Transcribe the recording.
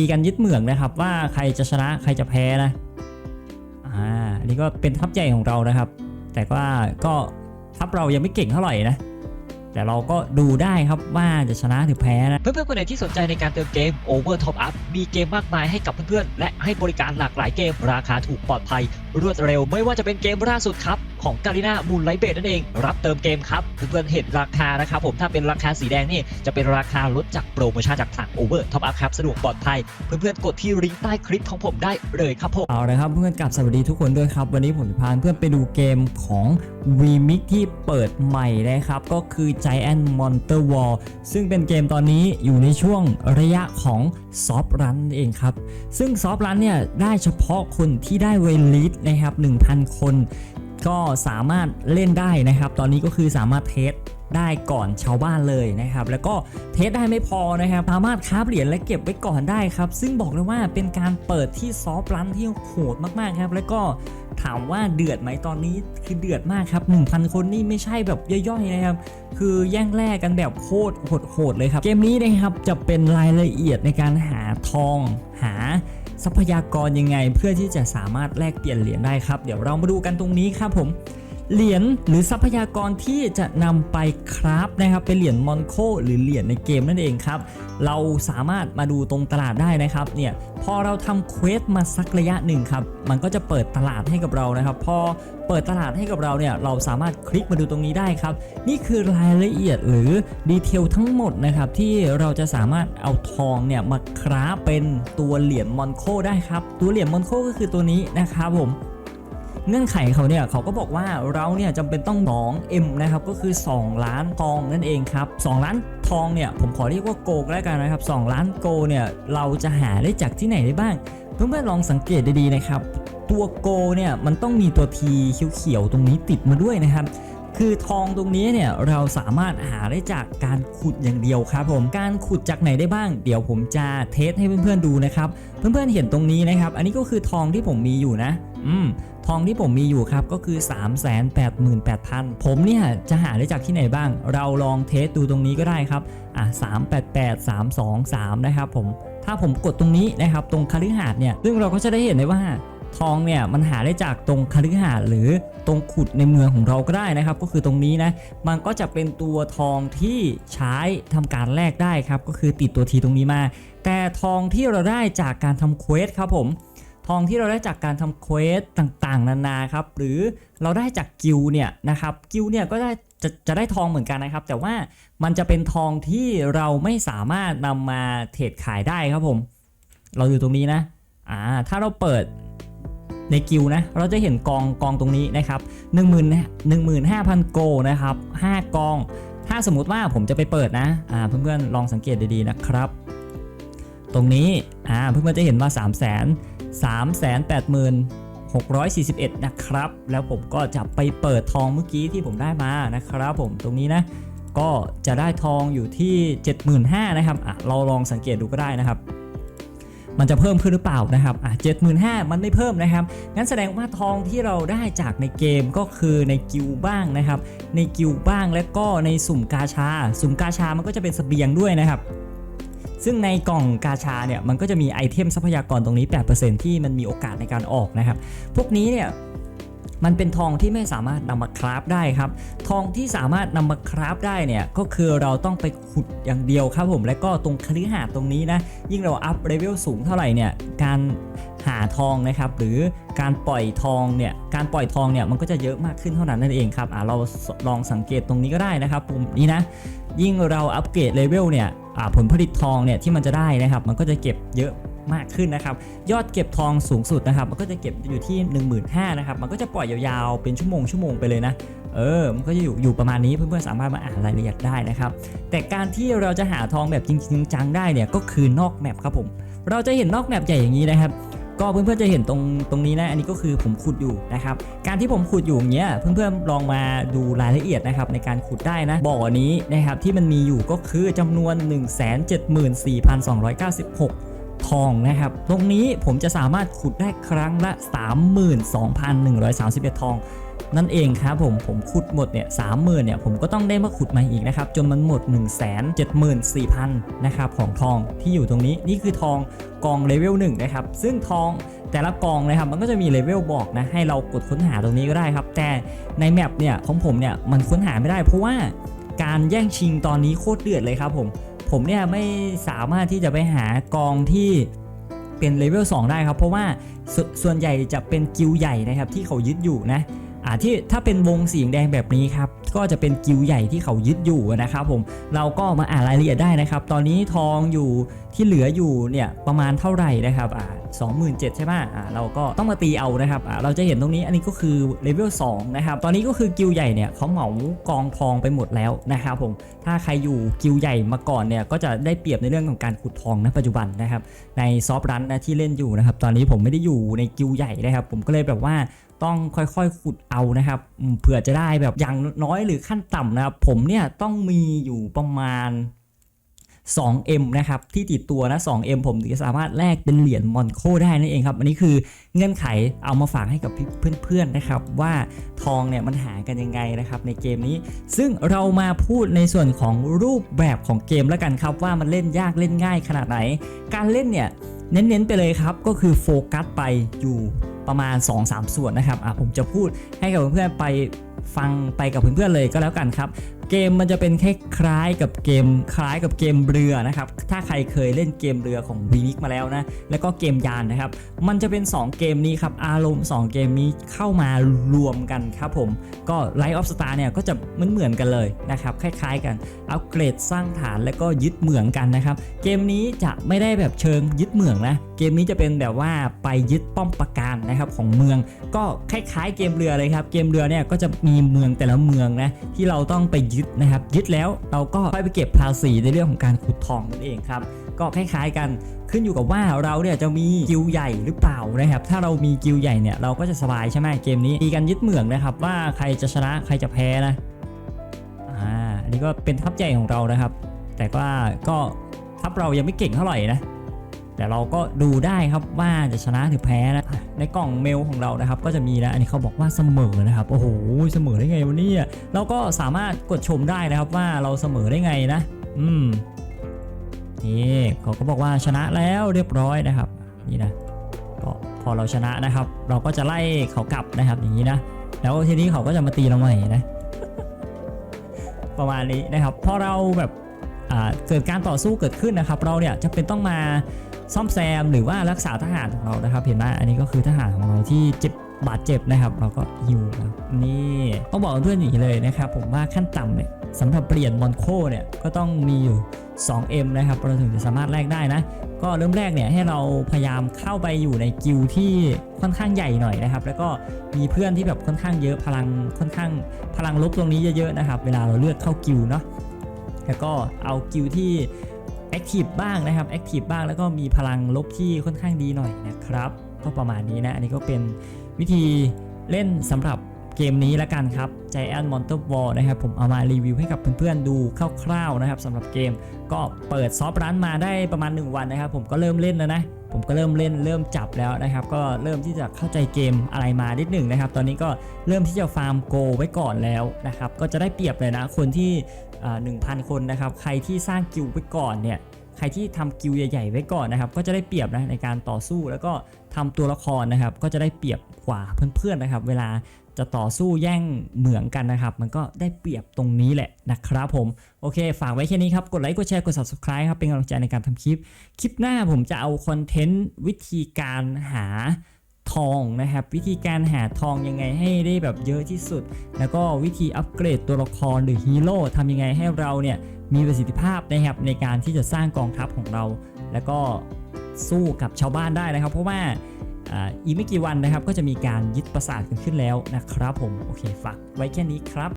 ตีกันยึดเหมืองนะครับ ว่าใครจะชนะใครจะแพ้นะอ่าอันนี้ก็เป็นทัพใหญ่ของเรานะครับ แต่ว่าก็ทัพเรายังไม่เก่งเท่าไหร่นะแต่เราก็ดูได้ครับว่าจะชนะหรือแพ้นะเพื่อนๆคนไหนที่สนใจในการเติมเกม Over Top Up มีเกมมากมายให้กับเพื่อนๆและให้บริการหลากหลายเกมราคาถูกปลอดภัย รวดเร็วไม่ว่าจะเป็นเกมล่าสุดครับของการีนามูลไลเบดนั่นเอง รับเติมเกมครับเพื่อนเห็นราคานะครับผมถ้าเป็นราคาสีแดงนี่จะเป็นราคาลดจากโปรโมชั่นจากทาง Over Top Up ครับสะดวกปลอดภัย เพื่อนๆกดที่ลิงก์ใต้คลิปของผมได้เลยครับผมเอาละครับเพื่อนกับสวัสดีทุกคนด้วยครับ วันนี้ผมจะพาเพื่อนไปดูเกมของ v m i x ที่เปิดใหม่นะครับ ก็คือ Giant Monster War ซึ่งเป็นเกมตอนนี้อยู่ในช่วงระยะของ Soft Run เองครับ ซึ่ง Soft Run เนี่ยได้เฉพาะคนที่ได้เวลิสนะครับ1,000 คน ก็สามารถเล่นได้นะครับ ตอนนี้ก็คือสามารถเทสได้ก่อนชาวบ้านเลยนะครับ แล้วก็เทสได้ไม่พอนะครับสามารถคราเหรียญและเก็บไว้ก่อนได้ครับ ซึ่งบอกเลยว่าเป็นการเปิดที่ซอฟต์รันที่โหดมากๆครับ แล้วก็ถามว่าเดือดไหมตอนนี้คือเดือดมากครับ 1,000 คนนี่ไม่ใช่แบบย่อยๆนะครับ คือแย่งแลกกันแบบโคตรโหดๆเลยครับ เกมนี้นะครับจะเป็นรายละเอียดในการหาทองหา ทรัพยากรยังไง เพื่อที่จะสามารถแลกเปลี่ยนเหรียญได้ครับ เดี๋ยวเรามาดูกันตรงนี้ครับผม เหรียญหรือทรัพยากรที่จะนำไปคราฟนะครับเป็นเหรียญมอนโคหรือเหรียญในเกมนั่นเองครับ เราสามารถมาดูตรงตลาดได้นะครับเนี่ยพอเราทำเควสมาสักระยะหนึ่งครับมันก็จะเปิดตลาดให้กับเรานะครับ พอเปิดตลาดให้กับเราเนี่ยเราสามารถคลิกมาดูตรงนี้ได้ครับ นี่คือรายละเอียดหรือดีเทลทั้งหมดนะครับที่เราจะสามารถเอาทองเนี่ยมาคราฟเป็นตัวเหรียญมอนโคได้ครับ ตัวเหรียญมอนโคก็คือตัวนี้นะครับผม เงื่อนไขเขาเนี่ยเขาก็บอกว่าเราเนี่ยจำเป็นต้อง 2M นะครับก็คือ 2 ล้านทองนั่นเองครับ2ล้านทองเนี่ยผมขอเรียกว่าโกก็แล้วกันนะครับ2ล้านโกเนี่ยเราจะหาได้จากที่ไหนได้บ้าง เพื่อนๆลองสังเกตดีๆนะครับตัวโกเนี่ยมันต้องมีตัวทีเขียวๆตรงนี้ติดมาด้วยนะครับคือทองตรงนี้เนี่ยเราสามารถหาได้จากการขุดอย่างเดียวครับผมการขุดจากไหนได้บ้าง เดี๋ยวผมจะเทสให้เพื่อนๆดูนะครับ เพื่อนๆเห็นตรงนี้นะครับ อันนี้ก็คือทองที่ผมมีอยู่นะ อืม ทองที่ผมมีอยู่ครับก็คือ 3 8 8 0 0 0 ผมเนี่ยจะหาได้จากที่ไหนบ้าง เราลองเทสดูตรงนี้ก็ได้ครับอะ3 8 8 3 2 3 นะครับผมถ้าผมกดตรงนี้นะครับตรงคฤหาสน์เนี่ยซึ่งเราก็จะได้เห็นได้ว่าทองเนี่ยมันหาได้จากตรงคฤหาสน์หรือตรงขุดในเมืองของเราก็ได้นะครับ ก็คือตรงนี้นะมันก็จะเป็นตัวทองที่ใช้ทำการแลกได้ครับก็คือติดตัวทีตรงนี้มา แต่ทองที่เราได้จากการทำเควสครับผม ทองที่เราได้จากการทำเควสต่างๆ นานาครับ หรือเราได้จากกิลเนี่ยนะครับกิลเนี่ยก็ได้จะจะได้ทองเหมือนกันนะครับ แต่ว่ามันจะเป็นทองที่เราไม่สามารถนำมาเทรดขายได้ครับผม เราอยู่ตรงนี้นะอ่าถ้าเราเปิดในกิลนะ เราจะเห็นกองกองตรงนี้นะครับ1 1 5 0 0 0โกนะครับ 5 กอง ถ้าสมมุติว่าผมจะไปเปิดนะอ่าเพื่อนๆลองสังเกตดีๆนะครับ ตรงนี้อ่าเพื่อนๆจะเห็นว่า 3 0 0 0 0 386,641 นะครับ แล้วผมก็จะไปเปิดทองเมื่อกี้ที่ผมได้มานะครับผมตรงนี้นะ ก็จะได้ทองอยู่ที่ 75,000นะครับอะเราลองสังเกตดูก็ได้นะครับมันจะเพิ่มขึ้นหรือเปล่านะครับอะ75,000มันไม่เพิ่มนะครับ งั้นแสดงว่าทองที่เราได้จากในเกมก็คือในกิลด์บ้างนะครับ ในกิลด์บ้างและก็ในสุ่มกาชา สุ่มกาชามันก็จะเป็นเสบียงด้วยนะครับ ซึ่งในกล่องกาชาเนี่ยมันก็จะมีไอเทมทรัพยากรตรงนี้ 8%ที่มันมีโอกาสในการออกนะครับ พวกนี้เนี่ยมันเป็นทองที่ไม่สามารถนำมาคราฟได้ครับ ทองที่สามารถนำมาคราฟได้เนี่ยก็คือเราต้องไปขุดอย่างเดียวครับผม และก็ตรงคฤหาสน์ตรงนี้นะ ยิ่งเราอัพเลเวลสูงเท่าไหร่เนี่ยการ หาทองนะครับหรือการปล่อยทองเนี่ยการปล่อยทองเนี่ยมันก็จะเยอะมากขึ้นเท่านั้นนั่นเองครับอ่าเราลองสังเกตตรงนี้ก็ได้นะครับปุ่มนี้นะยิ่งเราอัปเกรดเลเวลเนี่ยอ่าผลผลิตทองเนี่ยที่มันจะได้นะครับ มันก็จะเก็บเยอะมากขึ้นนะครับ ยอดเก็บทองสูงสุดนะครับ มันก็จะเก็บอยู่ที่ 1 5 0 0 0นะครับ มันก็จะปล่อยยาวๆ เป็นชั่วโมงชั่วโมงไปเลยนะ เออ มันก็จะอยู่อยู่ประมาณนี้เพื่อนๆสามารถมาอ่านรายละเอียดได้นะครับ แต่การที่เราจะหาทองแบบจริงๆจังได้เนี่ยก็คือนอกแมปครับผม เราจะเห็นนอกแมปใหญ่อย่างนี้นะครับ ก็เพื่อนๆจะเห็นตรงตรงนี้นะ อันนี้ก็คือผมขุดอยู่นะครับ การที่ผมขุดอยู่อย่างเงี้ยเพื่อนๆลองมาดูรายละเอียดนะครับในการขุดได้นะบ่อนี้นะครับที่มันมีอยู่ก็คือจำนวน 174,296ทองนะครับ ตรงนี้ผมจะสามารถขุดได้ครั้งละ 32,131 ทอง นั่นเองครับผมผมขุดหมดเนี่ยสามหมื่นเนี่ยผมก็ต้องได้มาขุดม่อีกนะครับจนมันหมด 1 7 4 0 0 0นะครับของทองที่อยู่ตรงนี้นี่คือทองกองเลเวล1นะครับซึ่งทองแต่ละกองนะครับมันก็จะมีเลเวลบอกนะให้เรากดค้นหาตรงนี้ก็ได้ครับ แต่ในแมปเนี่ยของผมเนี่ยมันค้นหาไม่ได้เพราะว่าการแย่งชิงตอนนี้โคตรเดือดเลยครับผมผมเนี่ยไม่สามารถที่จะไปหากองที่เป็นเลเวล2ได้ครับ เพราะว่าสส่วนใหญ่จะเป็นกิลใหญ่นะครับที่เขายึดอยู่นะ อ่าที่ถ้าเป็นวงสีแดงแบบนี้ครับก็จะเป็นกิวใหญ่ที่เขายึดอยู่นะครับผมเราก็มาอ่านรายละเอียดได้นะครับ ตอนนี้ทองอยู่ที่เหลืออยู่เนี่ยประมาณเท่าไหร่นะครับอ่าสองหมื่นเจ็ดใช่ไหมอ่าเราก็ต้องมาตีเอานะครับอ่าเราจะเห็นตรงนี้อันนี้ก็คือเลเวล2นะครับตอนนี้ก็คือกิวใหญ่เนี่ยเขาเหมากองทองไปหมดแล้วนะครับผมถ้าใครอยู่กิวใหญ่มาก่อนเนี่ยก็จะได้เปรียบในเรื่องของการขุดทองนะปัจจุบันนะครับในซอฟรันนะที่เล่นอยู่นะครับตอนนี้ผมไม่ได้อยู่ในกิวใหญ่นะครับผมก็เลยแบบว่า ต้องค่อยๆขุดเอานะครับเผื่อจะได้แบบอย่างน้อยหรือขั้นต่ำนะครับผมเนี่ยต้องมีอยู่ประมาณ 2M นะครับที่ติดตัวนะ 2M ผมถึงจะสามารถแลกเป็นเหรียญมอนโคได้นั่นเองครับ อันนี้คือเงื่อนไขเอามาฝากให้กับเพื่อนๆนะครับ ว่าทองเนี่ยมันหากันยังไงนะครับในเกมนี้ ซึ่งเรามาพูดในส่วนของรูปแบบของเกมแล้วกันครับ ว่ามันเล่นยากเล่นง่ายขนาดไหน การเล่นเนี่ยเน้นๆไปเลยครับก็คือโฟกัสไปอยู่ ประมาณ 2-3 ส่วนนะครับอะผมจะพูดให้กับเพื่อนๆไปฟังไปกับเพื่อนๆเลยก็แล้วกันครับ เกมมันจะเป็นคล้ายๆกับเกมคล้ายกับเกมเรือนะครับ ถ้าใครเคยเล่นเกมเรือของ v ีมิกมาแล้วนะ แล้วก็เกมยานนะครับ มันจะเป็น 2 เกมนี้ครับ อารมณ์ 2 เกมนี้เข้ามารวมกันครับผม ก็ Light of Star เนี่ยก็จะเหมือนเหมือนกันเลยนะครับ คล้ายๆกันอัปเกรดสร้างฐานแล้วก็ยึดเหมืองกันนะครับ เกมนี้จะไม่ได้แบบเชิงยึดเหมืองนะ เกมนี้จะเป็นแบบว่าไปยึดป้อมปราการนะครับของเมืองก็คล้ายๆเกมเรือเลยครับเกมเรือเนี่ยก็จะมีเมืองแต่ละเมืองนะที่เราต้องไปยึดนะครับยึดแล้วเราก็ค่อยไปเก็บภาษีในเรื่องของการขุดทองนั่นเองครับก็คล้ายๆกันขึ้นอยู่กับว่าเราเนี่ยจะมีกิลใหญ่หรือเปล่านะครับ ถ้าเรามีกิลใหญ่เนี่ยเราก็จะสบายใช่ไหมเกมนี้ตีกันยึดเมืองนะครับ ว่าใครจะชนะใครจะแพ้นะอ่าอันนี้ก็เป็นทัพใหญ่ของเรานะครับ แต่ว่าก็ทัพเรายังไม่เก่งเท่าไหร่นะ แต่เราก็ดูได้ครับว่าจะชนะหรือแพ้นะในกล่องเมลของเรานะครับ ก็จะมีนะอันนี้เขาบอกว่าเสมอนะครับ โอ้โหเสมอได้ไงวันนี้เราก็สามารถกดชมได้นะครับว่าเราเสมอได้ไงนะ อืมนี่เขาก็บอกว่าชนะแล้วเรียบร้อยนะครับ นี่นะก็พอเราชนะนะครับ เราก็จะไล่เขากลับนะครับอย่างนี้นะแล้วทีนี้เขาก็จะมาตีเราใหม่นะ ประมาณนี้นะครับพอเราแบบเกิดการต่อสู้เกิดขึ้นนะครับ เราเนี่ยจะเป็นต้องมา ซ่อมแซมหรือว่ารักษาทหารของเรานะครับ เห็นไหมอันนี้ก็คือทหารของเราที่เจ็บบาดเจ็บนะครับ เราก็ฮิวนะนี่ต้องบอกเพื่อนอย่างนี้เลยนะครับ ผมว่าขั้นต่ำเนี่ยสำหรับเปลี่ยนมอนโคเนี่ยก็ต้องมีอยู่ 2M นะครับเราถึงจะสามารถแลกได้นะ ก็เริ่มแรกเนี่ยให้เราพยายามเข้าไปอยู่ในกิลที่ค่อนข้างใหญ่หน่อยนะครับ แล้วก็มีเพื่อนที่แบบค่อนข้างเยอะพลังค่อนข้างพลังลบตรงนี้เยอะๆนะครับ เวลาเราเลือกเข้ากิลเนาะแล้วก็เอากิลที่ แอคทีฟบ้างนะครับแอคทีฟบ้างแล้วก็มีพลังลบที่ค่อนข้างดีหน่อยนะครับ ก็ประมาณนี้นะ อันนี้ก็เป็นวิธีเล่นสำหรับ เกมนี้ละกันครับ Giant Monster War นะครับผมเอามารีวิวให้กับเพื่อนๆดูคร่าวๆนะครับสำหรับเกมก็เปิดซอฟต์รันมาได้ประมาณ 1 วันนะครับ ผมก็เริ่มเล่นแล้วนะ ผมก็เริ่มเล่นเริ่มจับแล้วนะครับ ก็เริ่มที่จะเข้าใจเกมอะไรมานิดหนึ่งนะครับ ตอนนี้ก็เริ่มที่จะฟาร์มโกไว้ก่อนแล้วนะครับ ก็จะได้เปรียบเลยนะคนที่หนึ่งพันคนนะครับใครที่สร้างกิลไว้ก่อนเนี่ยใครที่ทำกิลใหญ่ๆไว้ก่อนนะครับ ก็จะได้เปรียบนะในการต่อสู้แล้วก็ทำตัวละครนะครับ ก็จะได้เปรียบกว่าเพื่อนๆนะครับ เวลา จะต่อสู้แย่งเหมืองกันนะครับ มันก็ได้เปรียบตรงนี้แหละนะครับผม โอเค ฝากไว้แค่นี้ครับ กดไลค์กดแชร์กด subscribe ครับ เป็นกำลังใจในการทำคลิป คลิปหน้าผมจะเอาคอนเทนต์วิธีการหาทองนะครับ วิธีการหาทองยังไงให้ได้แบบเยอะที่สุด แล้วก็วิธีอัปเกรดตัวละครหรือฮีโร่ทำยังไงให้เราเนี่ยมีประสิทธิภาพนะครับในการที่จะสร้างกองทัพของเรา แล้วก็สู้กับชาวบ้านได้นะครับ เพราะว่า อีกไม่กี่วันนะครับก็จะมีการยึดปราสาทกันขึ้นแล้วนะครับผมโอเคฝากไว้แค่นี้ครับ